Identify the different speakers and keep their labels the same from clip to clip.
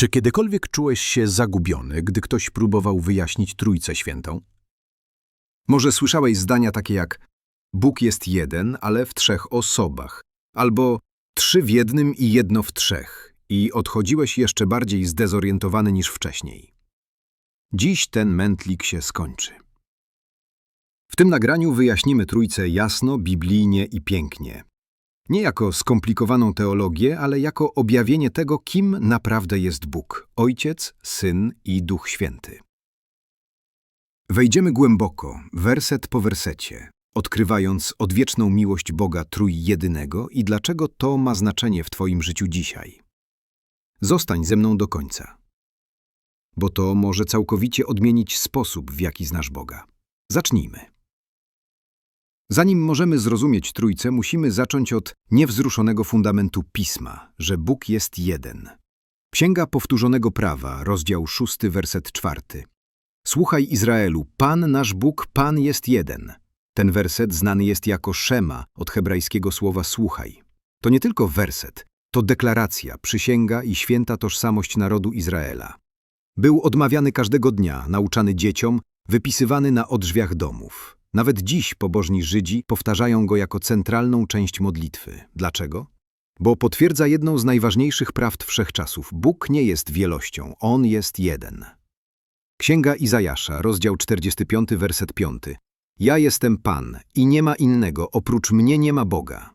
Speaker 1: Czy kiedykolwiek czułeś się zagubiony, gdy ktoś próbował wyjaśnić Trójcę Świętą? Może słyszałeś zdania takie jak Bóg jest jeden, ale w trzech osobach, albo trzy w jednym i jedno w trzech i odchodziłeś jeszcze bardziej zdezorientowany niż wcześniej. Dziś ten mętlik się skończy. W tym nagraniu wyjaśnimy Trójcę jasno, biblijnie i pięknie. Nie jako skomplikowaną teologię, ale jako objawienie tego, kim naprawdę jest Bóg, Ojciec, Syn i Duch Święty. Wejdziemy głęboko, werset po wersecie, odkrywając odwieczną miłość Boga Trójjedynego i dlaczego to ma znaczenie w Twoim życiu dzisiaj. Zostań ze mną do końca, bo to może całkowicie odmienić sposób, w jaki znasz Boga. Zacznijmy. Zanim możemy zrozumieć Trójcę, musimy zacząć od niewzruszonego fundamentu Pisma, że Bóg jest jeden. Księga Powtórzonego Prawa, rozdział 6, werset 4. Słuchaj Izraelu, Pan nasz Bóg, Pan jest jeden. Ten werset znany jest jako szema od hebrajskiego słowa słuchaj. To nie tylko werset, to deklaracja, przysięga i święta tożsamość narodu Izraela. Był odmawiany każdego dnia, nauczany dzieciom, wypisywany na odrzwiach domów. Nawet dziś pobożni Żydzi powtarzają go jako centralną część modlitwy. Dlaczego? Bo potwierdza jedną z najważniejszych prawd wszechczasów. Bóg nie jest wielością, On jest jeden. Księga Izajasza, rozdział 45, werset 5. Ja jestem Pan i nie ma innego, oprócz mnie nie ma Boga.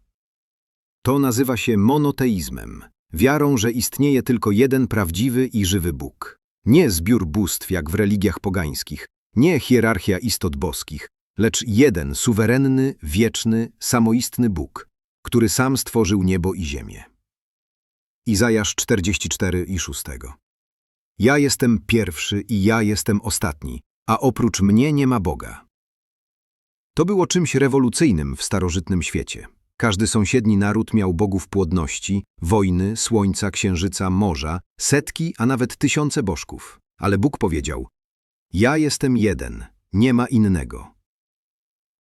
Speaker 1: To nazywa się monoteizmem, wiarą, że istnieje tylko jeden prawdziwy i żywy Bóg. Nie zbiór bóstw jak w religiach pogańskich, nie hierarchia istot boskich, lecz jeden suwerenny, wieczny, samoistny Bóg, który sam stworzył niebo i ziemię. Izajasz 44 i 6 Ja jestem pierwszy i ja jestem ostatni, a oprócz mnie nie ma Boga. To było czymś rewolucyjnym w starożytnym świecie. Każdy sąsiedni naród miał bogów płodności, wojny, słońca, księżyca, morza, setki, a nawet tysiące bożków. Ale Bóg powiedział, ja jestem jeden, nie ma innego.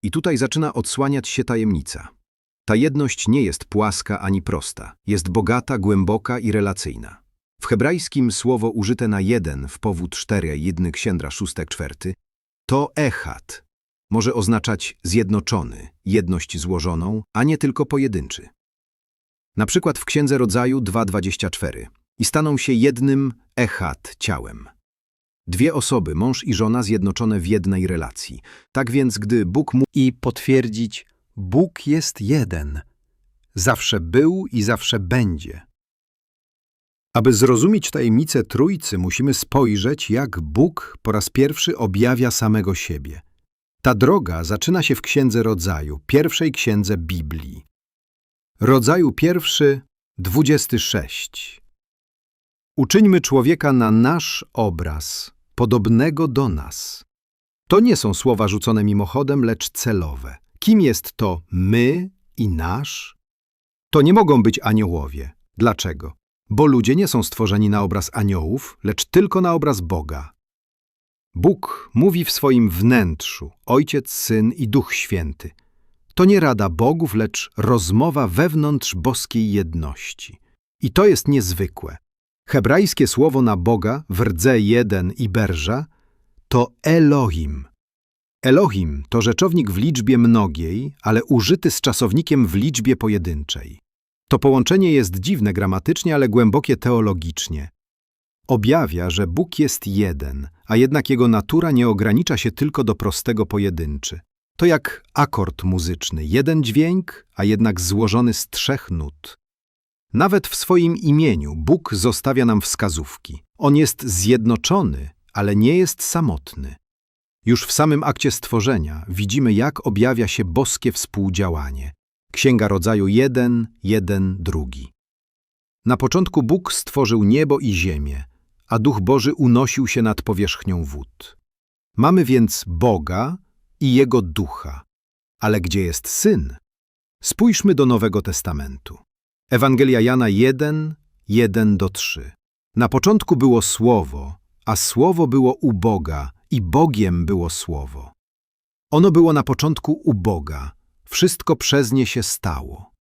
Speaker 1: I tutaj zaczyna odsłaniać się tajemnica. Ta jedność nie jest płaska ani prosta, jest bogata, głęboka i relacyjna. W hebrajskim słowo użyte na jeden w powód cztery, jedny księdra szóstek czwarty, to echat. Może oznaczać zjednoczony, jedność złożoną, a nie tylko pojedynczy. Na przykład w Księdze Rodzaju 2.24 i staną się jednym echat ciałem. Dwie osoby, mąż i żona zjednoczone w jednej relacji. Tak więc, gdy Bóg mu
Speaker 2: i potwierdzić, Bóg jest jeden. Zawsze był i zawsze będzie.
Speaker 1: Aby zrozumieć tajemnicę Trójcy, musimy spojrzeć, jak Bóg po raz pierwszy objawia samego siebie. Ta droga zaczyna się w Księdze Rodzaju, pierwszej księdze Biblii. Rodzaju pierwszy, 26. Uczyńmy człowieka na nasz obraz, podobnego do nas. To nie są słowa rzucone mimochodem, lecz celowe. Kim jest to my i nasz? To nie mogą być aniołowie. Dlaczego? Bo ludzie nie są stworzeni na obraz aniołów, lecz tylko na obraz Boga. Bóg mówi w swoim wnętrzu, Ojciec, Syn i Duch Święty. To nie rada bogów, lecz rozmowa wewnątrz boskiej jedności. I to jest niezwykłe. Hebrajskie słowo na Boga w rdze jeden i berża to Elohim. Elohim to rzeczownik w liczbie mnogiej, ale użyty z czasownikiem w liczbie pojedynczej. To połączenie jest dziwne gramatycznie, ale głębokie teologicznie. Objawia, że Bóg jest jeden, a jednak jego natura nie ogranicza się tylko do prostego pojedynczy. To jak akord muzyczny, jeden dźwięk, a jednak złożony z trzech nut. Nawet w swoim imieniu Bóg zostawia nam wskazówki. On jest zjednoczony, ale nie jest samotny. Już w samym akcie stworzenia widzimy, jak objawia się boskie współdziałanie. Księga Rodzaju 1, 1, 2. Na początku Bóg stworzył niebo i ziemię, a Duch Boży unosił się nad powierzchnią wód. Mamy więc Boga i Jego Ducha. Ale gdzie jest Syn? Spójrzmy do Nowego Testamentu. Ewangelia Jana 1, 1 do 3. Na początku było Słowo, a Słowo było u Boga i Bogiem było Słowo. Ono było na początku u Boga, wszystko przez nie się stało.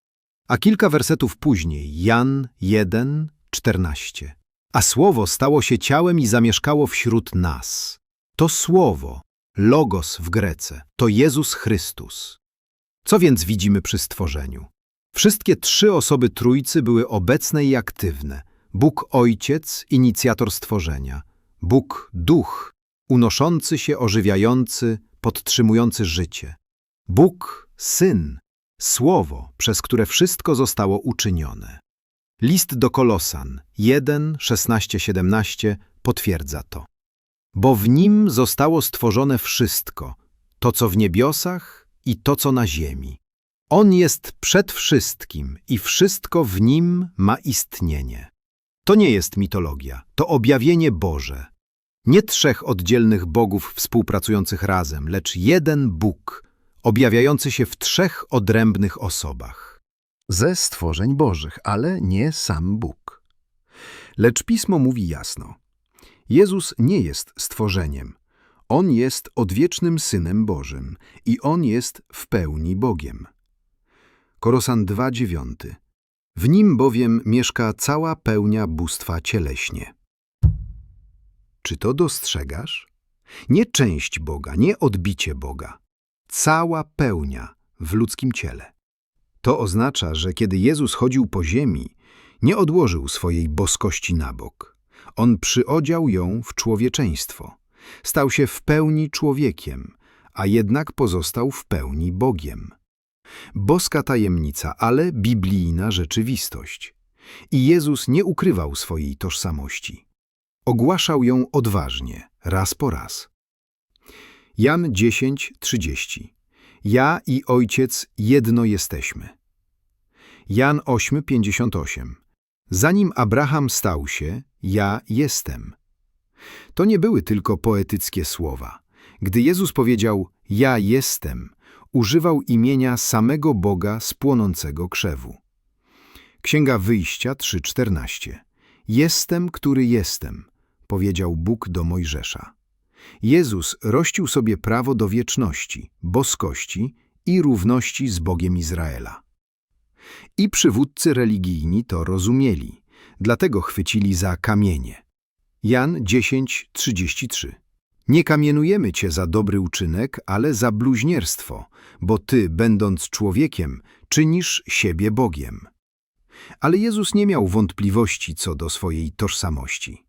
Speaker 1: A kilka wersetów później, Jan 1, 14.
Speaker 3: A Słowo stało się ciałem i zamieszkało wśród nas. To Słowo, Logos w Grece, to Jezus Chrystus. Co więc widzimy przy stworzeniu? Wszystkie trzy osoby Trójcy były obecne i aktywne. Bóg Ojciec, inicjator stworzenia. Bóg Duch, unoszący się, ożywiający, podtrzymujący życie. Bóg Syn, Słowo, przez które wszystko zostało uczynione. List do Kolosan 1, 16, 17 potwierdza to. Bo w nim zostało stworzone wszystko, to co w niebiosach i to co na ziemi. On jest przed wszystkim i wszystko w nim ma istnienie. To nie jest mitologia, to objawienie Boże. Nie trzech oddzielnych bogów współpracujących razem, lecz jeden Bóg, objawiający się w trzech odrębnych osobach.
Speaker 1: Ze stworzeń bożych, ale nie sam Bóg. Lecz Pismo mówi jasno. Jezus nie jest stworzeniem. On jest odwiecznym Synem Bożym i On jest w pełni Bogiem. Korosan 2,9 W nim bowiem mieszka cała pełnia bóstwa cieleśnie. Czy to dostrzegasz? Nie część Boga, nie odbicie Boga. Cała pełnia w ludzkim ciele. To oznacza, że kiedy Jezus chodził po ziemi, nie odłożył swojej boskości na bok. On przyodział ją w człowieczeństwo. Stał się w pełni człowiekiem, a jednak pozostał w pełni Bogiem. Boska tajemnica, ale biblijna rzeczywistość. I Jezus nie ukrywał swojej tożsamości. Ogłaszał ją odważnie, raz po raz. Jan 10:30 Ja i Ojciec jedno jesteśmy. Jan 8:58 Zanim Abraham stał się, ja jestem. To nie były tylko poetyckie słowa. Gdy Jezus powiedział ja jestem, używał imienia samego Boga z płonącego krzewu. Księga Wyjścia 3:14 Jestem, który jestem, powiedział Bóg do Mojżesza. Jezus rościł sobie prawo do wieczności, boskości i równości z Bogiem Izraela. I przywódcy religijni to rozumieli, dlatego chwycili za kamienie. Jan 10:33 Nie kamienujemy cię za dobry uczynek, ale za bluźnierstwo, bo ty, będąc człowiekiem, czynisz siebie Bogiem. Ale Jezus nie miał wątpliwości co do swojej tożsamości.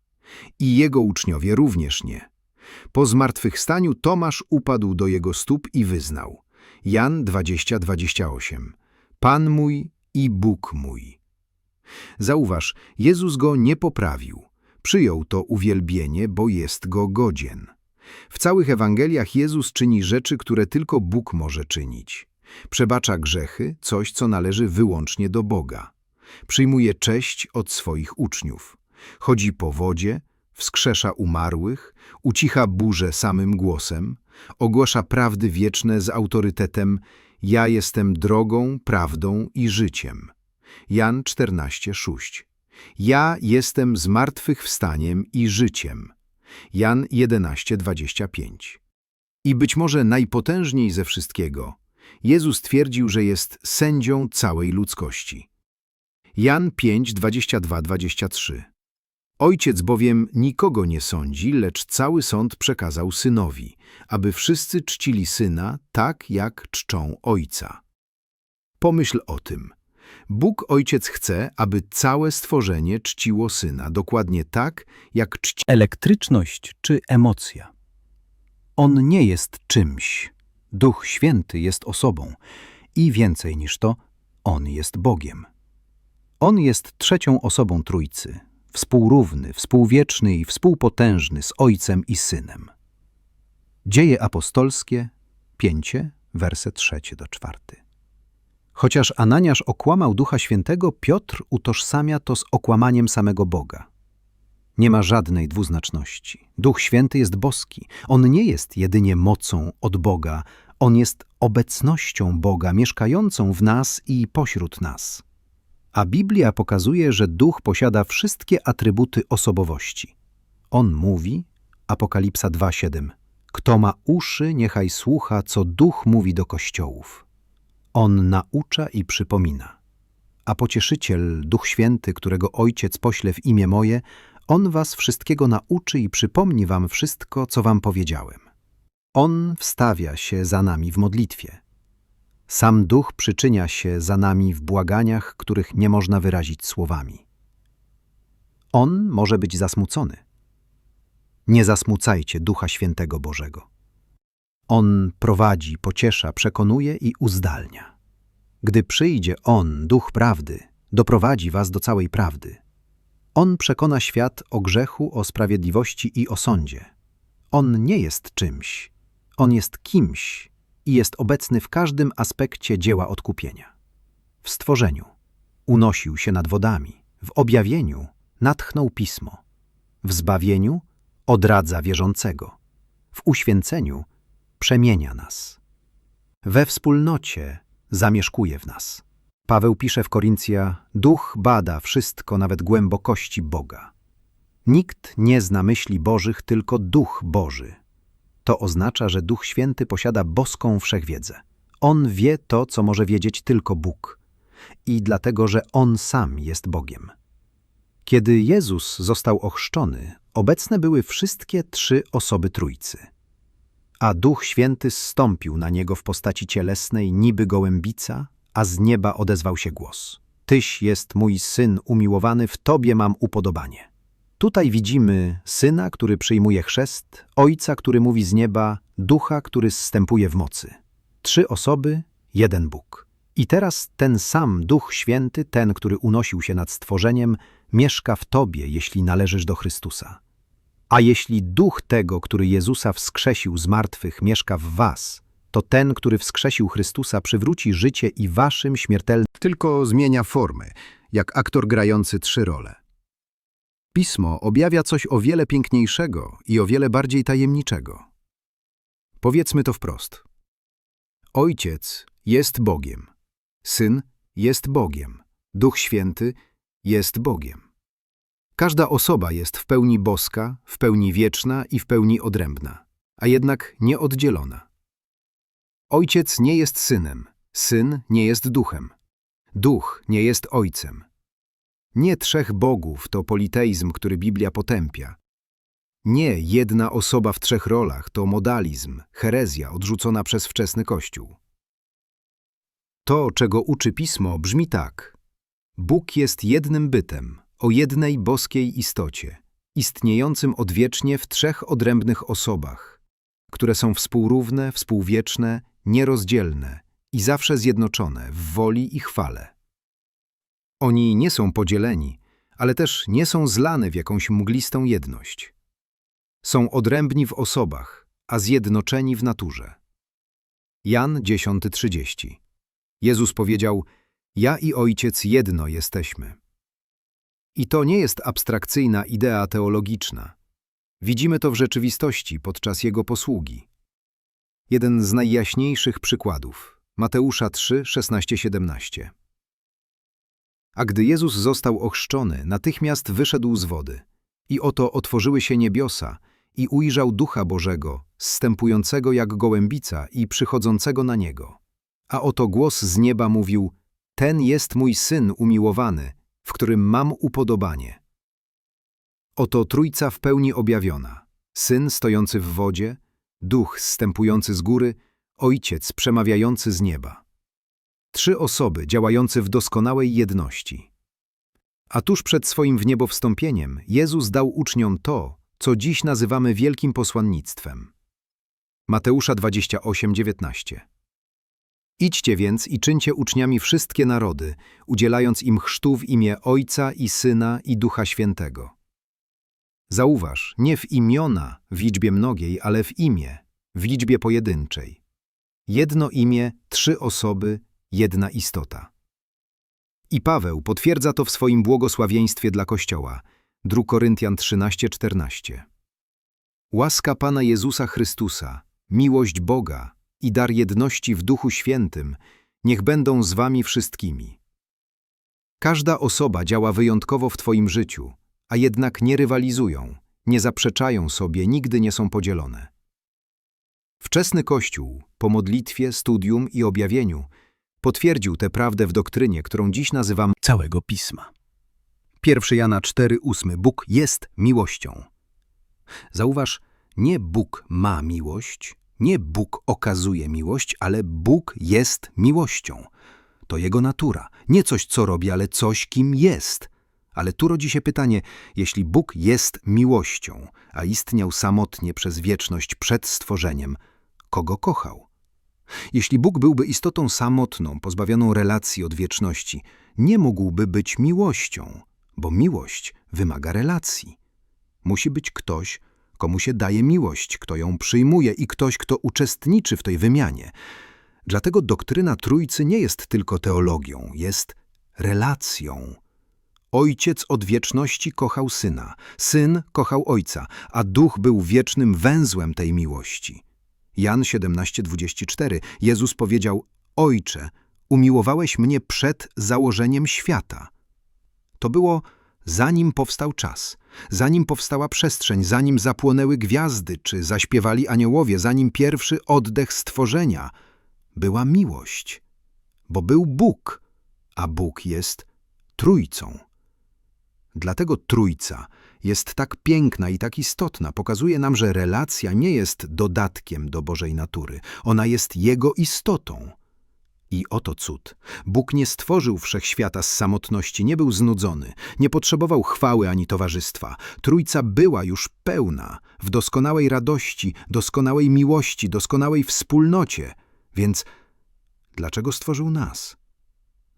Speaker 1: I jego uczniowie również nie. Po zmartwychwstaniu Tomasz upadł do jego stóp i wyznał. Jan 20:28 Pan mój i Bóg mój. Zauważ, Jezus go nie poprawił. Przyjął to uwielbienie, bo jest go godzien. W całych Ewangeliach Jezus czyni rzeczy, które tylko Bóg może czynić. Przebacza grzechy, coś, co należy wyłącznie do Boga. Przyjmuje cześć od swoich uczniów. Chodzi po wodzie, wskrzesza umarłych, ucicha burzę samym głosem, ogłasza prawdy wieczne z autorytetem Ja jestem drogą, prawdą i życiem. Jan 14:6. Ja jestem zmartwychwstaniem i życiem. Jan 11:25. I być może najpotężniej ze wszystkiego, Jezus twierdził, że jest sędzią całej ludzkości. Jan 5:22-23. Ojciec bowiem nikogo nie sądzi, lecz cały sąd przekazał synowi, aby wszyscy czcili syna tak, jak czczą ojca. Pomyśl o tym. Bóg Ojciec chce, aby całe stworzenie czciło syna dokładnie tak, jak czci
Speaker 4: elektryczność czy emocja. On nie jest czymś. Duch Święty jest osobą i więcej niż to, On jest Bogiem. On jest trzecią osobą Trójcy, współrówny, współwieczny i współpotężny z Ojcem i Synem. Dzieje apostolskie, pięcie, werset trzeci do czwarty. Chociaż Ananiasz okłamał Ducha Świętego, Piotr utożsamia to z okłamaniem samego Boga. Nie ma żadnej dwuznaczności. Duch Święty jest boski. On nie jest jedynie mocą od Boga, on jest obecnością Boga mieszkającą w nas i pośród nas. A Biblia pokazuje, że Duch posiada wszystkie atrybuty osobowości. On mówi, Apokalipsa 2:7, kto ma uszy, niechaj słucha, co Duch mówi do kościołów. On naucza i przypomina. A pocieszyciel, Duch Święty, którego Ojciec pośle w imię moje, On was wszystkiego nauczy i przypomni wam wszystko, co wam powiedziałem. On wstawia się za nami w modlitwie. Sam Duch przyczynia się za nami w błaganiach, których nie można wyrazić słowami. On może być zasmucony. Nie zasmucajcie Ducha Świętego Bożego. On prowadzi, pociesza, przekonuje i uzdalnia. Gdy przyjdzie On, Duch Prawdy, doprowadzi was do całej prawdy. On przekona świat o grzechu, o sprawiedliwości i o sądzie. On nie jest czymś, On jest kimś i jest obecny w każdym aspekcie dzieła odkupienia. W stworzeniu unosił się nad wodami, w objawieniu natchnął pismo, w zbawieniu odradza wierzącego, w uświęceniu przemienia nas. We wspólnocie zamieszkuje w nas. Paweł pisze w Korincja: Duch bada wszystko, nawet głębokości Boga. Nikt nie zna myśli Bożych, tylko Duch Boży. To oznacza, że Duch Święty posiada boską wszechwiedzę. On wie to, co może wiedzieć tylko Bóg. I dlatego, że On sam jest Bogiem. Kiedy Jezus został ochrzczony, obecne były wszystkie trzy osoby Trójcy. A Duch Święty zstąpił na niego w postaci cielesnej, niby gołębica, a z nieba odezwał się głos. Tyś jest mój syn umiłowany, w tobie mam upodobanie. Tutaj widzimy syna, który przyjmuje chrzest, ojca, który mówi z nieba, ducha, który zstępuje w mocy. Trzy osoby, jeden Bóg. I teraz ten sam Duch Święty, ten, który unosił się nad stworzeniem, mieszka w tobie, jeśli należysz do Chrystusa. A jeśli duch tego, który Jezusa wskrzesił z martwych, mieszka w was, to ten, który wskrzesił Chrystusa, przywróci życie i waszym śmiertelnym.
Speaker 1: Tylko zmienia formy, jak aktor grający trzy role. Pismo objawia coś o wiele piękniejszego i o wiele bardziej tajemniczego. Powiedzmy to wprost. Ojciec jest Bogiem, Syn jest Bogiem, Duch Święty jest Bogiem. Każda osoba jest w pełni boska, w pełni wieczna i w pełni odrębna, a jednak nieoddzielona. Ojciec nie jest synem, syn nie jest duchem, duch nie jest ojcem. Nie trzech bogów to politeizm, który Biblia potępia. Nie jedna osoba w trzech rolach to modalizm, herezja odrzucona przez wczesny Kościół. To, czego uczy Pismo, brzmi tak. Bóg jest jednym bytem, o jednej boskiej istocie, istniejącym odwiecznie w trzech odrębnych osobach, które są współrówne, współwieczne, nierozdzielne i zawsze zjednoczone w woli i chwale. Oni nie są podzieleni, ale też nie są zlane w jakąś mglistą jedność. Są odrębni w osobach, a zjednoczeni w naturze. Jan 10:30. Jezus powiedział: Ja i Ojciec jedno jesteśmy. I to nie jest abstrakcyjna idea teologiczna. Widzimy to w rzeczywistości podczas Jego posługi. Jeden z najjaśniejszych przykładów. Mateusza 3, 16-17. A gdy Jezus został ochrzczony, natychmiast wyszedł z wody. I oto otworzyły się niebiosa i ujrzał Ducha Bożego, zstępującego jak gołębica i przychodzącego na Niego. A oto głos z nieba mówił, Ten jest mój Syn umiłowany, w którym mam upodobanie. Oto Trójca w pełni objawiona. Syn stojący w wodzie, Duch zstępujący z góry, Ojciec przemawiający z nieba. Trzy osoby działające w doskonałej jedności. A tuż przed swoim w niebo wstąpieniem Jezus dał uczniom to, co dziś nazywamy wielkim posłannictwem. Mateusza 28:19. Idźcie więc i czyńcie uczniami wszystkie narody, udzielając im chrztu w imię Ojca i Syna i Ducha Świętego. Zauważ, nie w imiona w liczbie mnogiej, ale w imię, w liczbie pojedynczej. Jedno imię, trzy osoby, jedna istota. I Paweł potwierdza to w swoim błogosławieństwie dla Kościoła, 2 Koryntian 13:14. Łaska Pana Jezusa Chrystusa, miłość Boga i dar jedności w Duchu Świętym niech będą z wami wszystkimi. Każda osoba działa wyjątkowo w Twoim życiu, a jednak nie rywalizują, nie zaprzeczają sobie, nigdy nie są podzielone. Wczesny Kościół, po modlitwie, studium i objawieniu, potwierdził tę prawdę w doktrynie, którą dziś nazywamy
Speaker 4: całego pisma.
Speaker 1: 1 Jana 4,8 Bóg jest miłością. Zauważ, nie Bóg ma miłość, nie Bóg okazuje miłość, ale Bóg jest miłością. To Jego natura, nie coś, co robi, ale coś, kim jest. Ale tu rodzi się pytanie, jeśli Bóg jest miłością, a istniał samotnie przez wieczność przed stworzeniem, kogo kochał? Jeśli Bóg byłby istotą samotną, pozbawioną relacji od wieczności, nie mógłby być miłością, bo miłość wymaga relacji. Musi być ktoś, komu się daje miłość, kto ją przyjmuje i ktoś, kto uczestniczy w tej wymianie. Dlatego doktryna Trójcy nie jest tylko teologią, jest relacją. Ojciec od wieczności kochał Syna, Syn kochał Ojca, a Duch był wiecznym węzłem tej miłości. Jan 17:24 Jezus powiedział: Ojcze, umiłowałeś mnie przed założeniem świata. To było zanim powstał czas, zanim powstała przestrzeń, zanim zapłonęły gwiazdy czy zaśpiewali aniołowie, zanim pierwszy oddech stworzenia. Była miłość, bo był Bóg, a Bóg jest Trójcą. Dlatego Trójca jest tak piękna i tak istotna, pokazuje nam, że relacja nie jest dodatkiem do Bożej natury, ona jest Jego istotą. I oto cud. Bóg nie stworzył wszechświata z samotności, nie był znudzony, nie potrzebował chwały ani towarzystwa. Trójca była już pełna, w doskonałej radości, doskonałej miłości, doskonałej wspólnocie. Więc dlaczego stworzył nas?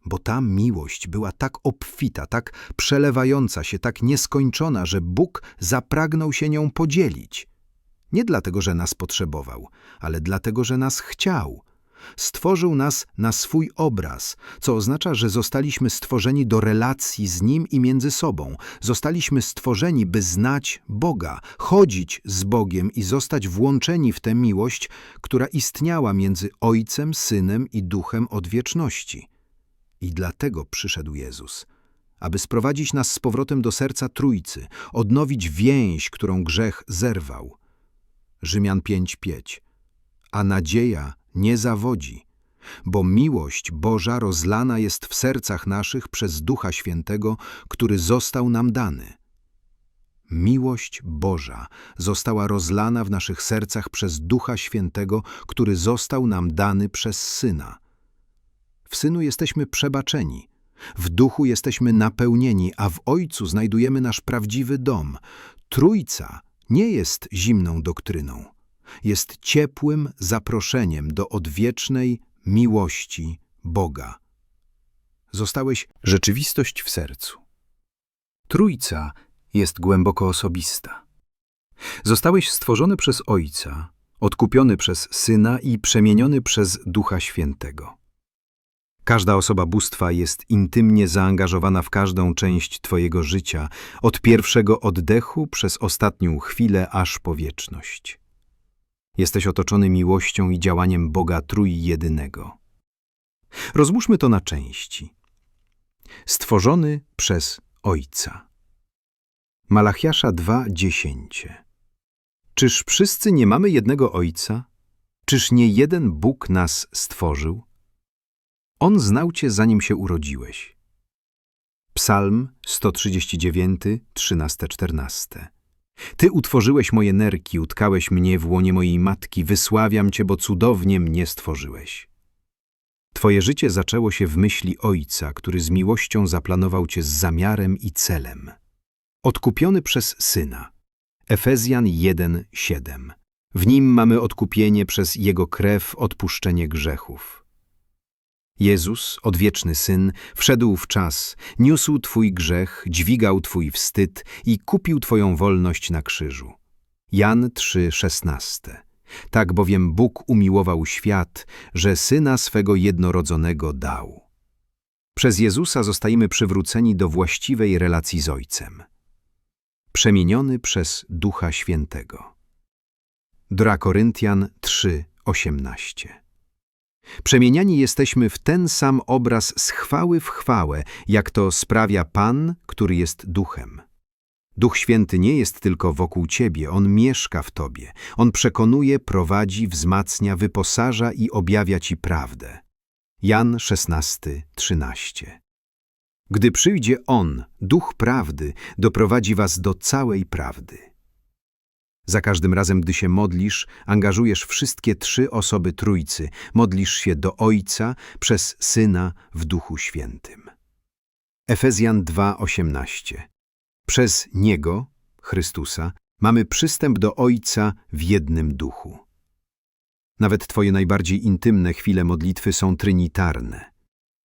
Speaker 1: Bo ta miłość była tak obfita, tak przelewająca się, tak nieskończona, że Bóg zapragnął się nią podzielić. Nie dlatego, że nas potrzebował, ale dlatego, że nas chciał. Stworzył nas na swój obraz, co oznacza, że zostaliśmy stworzeni do relacji z Nim i między sobą. Zostaliśmy stworzeni, by znać Boga, chodzić z Bogiem i zostać włączeni w tę miłość, która istniała między Ojcem, Synem i Duchem od wieczności. I dlatego przyszedł Jezus, aby sprowadzić nas z powrotem do serca Trójcy, odnowić więź, którą grzech zerwał. Rzymian 5:5. A nadzieja nie zawodzi, bo miłość Boża rozlana jest w sercach naszych przez Ducha Świętego, który został nam dany. Miłość Boża została rozlana w naszych sercach przez Ducha Świętego, który został nam dany przez Syna. W Synu jesteśmy przebaczeni, w Duchu jesteśmy napełnieni, a w Ojcu znajdujemy nasz prawdziwy dom. Trójca nie jest zimną doktryną, jest ciepłym zaproszeniem do odwiecznej miłości Boga. Zostałeś rzeczywistość w sercu. Trójca jest głęboko osobista. Zostałeś stworzony przez Ojca, odkupiony przez Syna i przemieniony przez Ducha Świętego. Każda osoba bóstwa jest intymnie zaangażowana w każdą część Twojego życia, od pierwszego oddechu przez ostatnią chwilę aż po wieczność. Jesteś otoczony miłością i działaniem Boga Trójjedynego. Rozłóżmy to na części. Stworzony przez Ojca. Malachiasza 2:10. Czyż wszyscy nie mamy jednego Ojca? Czyż nie jeden Bóg nas stworzył? On znał cię, zanim się urodziłeś. Psalm 139, 13-14 Ty utworzyłeś moje nerki, utkałeś mnie w łonie mojej matki, wysławiam Cię, bo cudownie mnie stworzyłeś. Twoje życie zaczęło się w myśli Ojca, który z miłością zaplanował Cię z zamiarem i celem. Odkupiony przez Syna. Efezjan 1, 7 W nim mamy odkupienie przez Jego krew, odpuszczenie grzechów. Jezus, odwieczny Syn, wszedł w czas, niósł Twój grzech, dźwigał Twój wstyd i kupił Twoją wolność na krzyżu. Jan 3,16 Tak bowiem Bóg umiłował świat, że Syna swego jednorodzonego dał. Przez Jezusa zostajemy przywróceni do właściwej relacji z Ojcem. Przemieniony przez Ducha Świętego. Dra Koryntian 3,18 Przemieniani jesteśmy w ten sam obraz z chwały w chwałę, jak to sprawia Pan, który jest duchem. Duch Święty nie jest tylko wokół ciebie, on mieszka w tobie. On przekonuje, prowadzi, wzmacnia, wyposaża i objawia ci prawdę. Jan 16, 13
Speaker 3: Gdy przyjdzie On, Duch Prawdy, doprowadzi was do całej prawdy. Za każdym razem, gdy się modlisz, angażujesz wszystkie trzy osoby Trójcy. Modlisz się do Ojca przez Syna w Duchu Świętym. Efezjan 2:18 Przez Niego, Chrystusa, mamy przystęp do Ojca w jednym duchu. Nawet Twoje najbardziej intymne chwile modlitwy są trinitarne.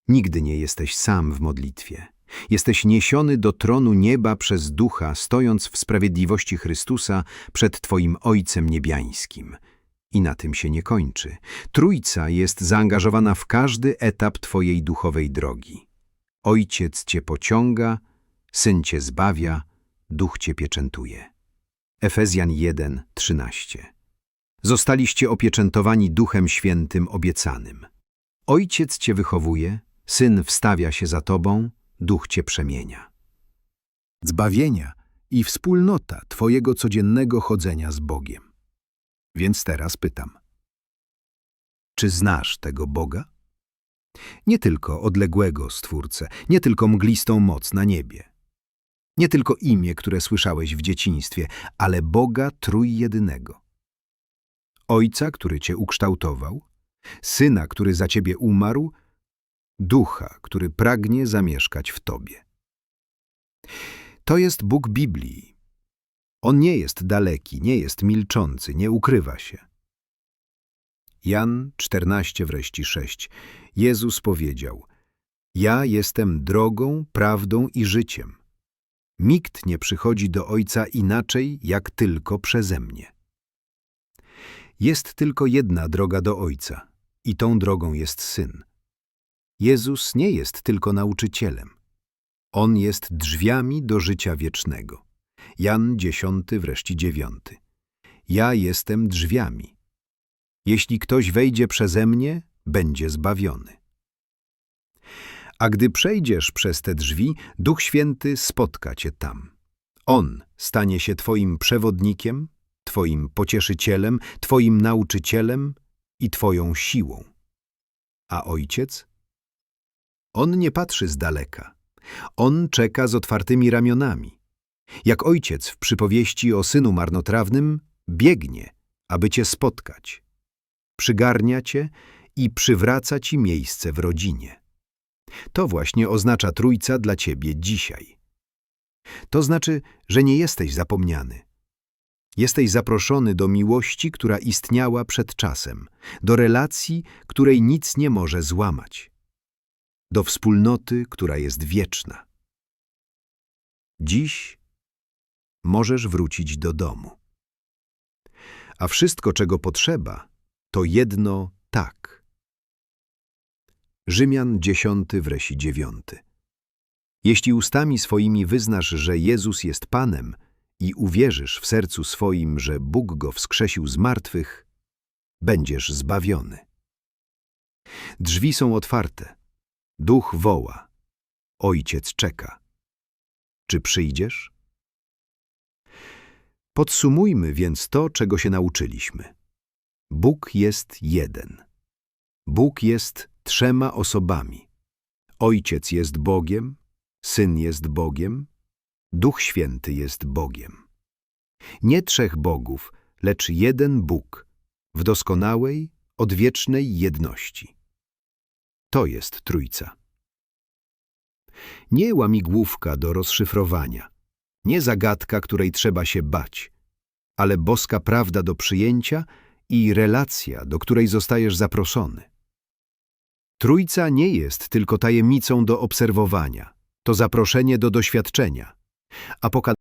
Speaker 3: Nigdy nie jesteś sam w modlitwie. Jesteś niesiony do tronu nieba przez Ducha, stojąc w sprawiedliwości Chrystusa przed Twoim Ojcem Niebiańskim. I na tym się nie kończy. Trójca jest zaangażowana w każdy etap Twojej duchowej drogi. Ojciec Cię pociąga, Syn Cię zbawia, Duch Cię pieczętuje. Efezjan 1, 13 Zostaliście opieczętowani Duchem Świętym obiecanym. Ojciec Cię wychowuje, Syn wstawia się za Tobą, Duch Cię przemienia.
Speaker 1: Zbawienia i wspólnota Twojego codziennego chodzenia z Bogiem. Więc teraz pytam. Czy znasz tego Boga? Nie tylko odległego Stwórcę, nie tylko mglistą moc na niebie. Nie tylko imię, które słyszałeś w dzieciństwie, ale Boga Trójjedynego. Ojca, który Cię ukształtował, Syna, który za Ciebie umarł, Ducha, który pragnie zamieszkać w Tobie. To jest Bóg Biblii. On nie jest daleki, nie jest milczący, nie ukrywa się. Jan 14, wreszcie 6. Jezus powiedział: Ja jestem drogą, prawdą i życiem. Nikt nie przychodzi do Ojca inaczej, jak tylko przeze mnie. Jest tylko jedna droga do Ojca, i tą drogą jest Syn. Jezus nie jest tylko nauczycielem. On jest drzwiami do życia wiecznego. Jan 10, wreszcie 9. Ja jestem drzwiami. Jeśli ktoś wejdzie przeze mnie, będzie zbawiony. A gdy przejdziesz przez te drzwi, Duch Święty spotka cię tam. On stanie się Twoim przewodnikiem, Twoim pocieszycielem, Twoim nauczycielem i Twoją siłą. A Ojciec? On nie patrzy z daleka. On czeka z otwartymi ramionami. Jak ojciec w przypowieści o synu marnotrawnym biegnie, aby cię spotkać. Przygarnia cię i przywraca ci miejsce w rodzinie. To właśnie oznacza Trójca dla ciebie dzisiaj. To znaczy, że nie jesteś zapomniany. Jesteś zaproszony do miłości, która istniała przed czasem, do relacji, której nic nie może złamać do wspólnoty, która jest wieczna. Dziś możesz wrócić do domu. A wszystko, czego potrzeba, to jedno tak. Rzymian 10, wresi 9. Jeśli ustami swoimi wyznasz, że Jezus jest Panem i uwierzysz w sercu swoim, że Bóg go wskrzesił z martwych, będziesz zbawiony. Drzwi są otwarte. Duch woła. Ojciec czeka. Czy przyjdziesz? Podsumujmy więc to, czego się nauczyliśmy. Bóg jest jeden. Bóg jest trzema osobami. Ojciec jest Bogiem, Syn jest Bogiem, Duch Święty jest Bogiem. Nie trzech Bogów, lecz jeden Bóg w doskonałej, odwiecznej jedności. To jest Trójca. Nie łamigłówka do rozszyfrowania, nie zagadka, której trzeba się bać, ale boska prawda do przyjęcia i relacja, do której zostajesz zaproszony. Trójca nie jest tylko tajemnicą do obserwowania, to zaproszenie do doświadczenia. Apokalipsa